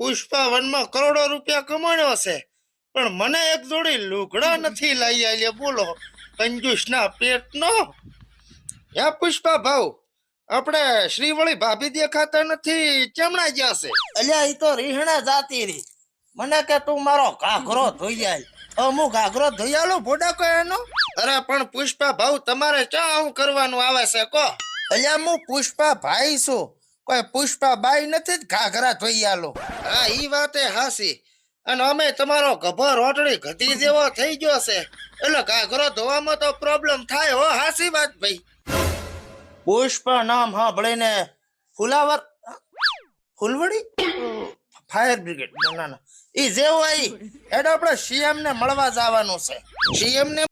જીવનમાં કરોડો રૂપિયા કમાણ્યો છે પણ મને એક જોડી લુગડા નથી લઈ આલ્યા બોલો. કંજુસના પેટનો? હે પુષ્પા ભાવ આપણે શ્રીવળી ભાભી દેખાતા નથી ચમણા ગયા છે? અલ્યા એ તો રીહણા જાતી રહી. મને કે તું મારો ઘાઘરો ધોઈ આલ. અમુક ઘાઘરો ધોઈ ભોડા ભોડાકો એનો અરે પણ પુષ્પા ભાવ તમારે ચા આવું કરવાનું આવે છે કો? અલ્યા હું પુષ્પા ભાઈ છું. કોઈ પુષ્પાબાઈ નથી ઘાઘરા ધોઈ આલો. હા ઈ વાતે હાસી. અને અમે તમારો ગભો રોટડી ઘટી જેવો થઈ ગયો છે. એટલે ઘાઘરો ધોવામાં તો પ્રોબ્લેમ થાય હો હાસી વાત ભાઈ. પુષ્પ નામ સાંભળીને ફુલાવર ફૂલવડી? ફાયર બ્રિગેડ ના ના ઈ જેવું આઈ એટલે આપણે સીએમ ને મળવા જવાનું છે. સીએમ ને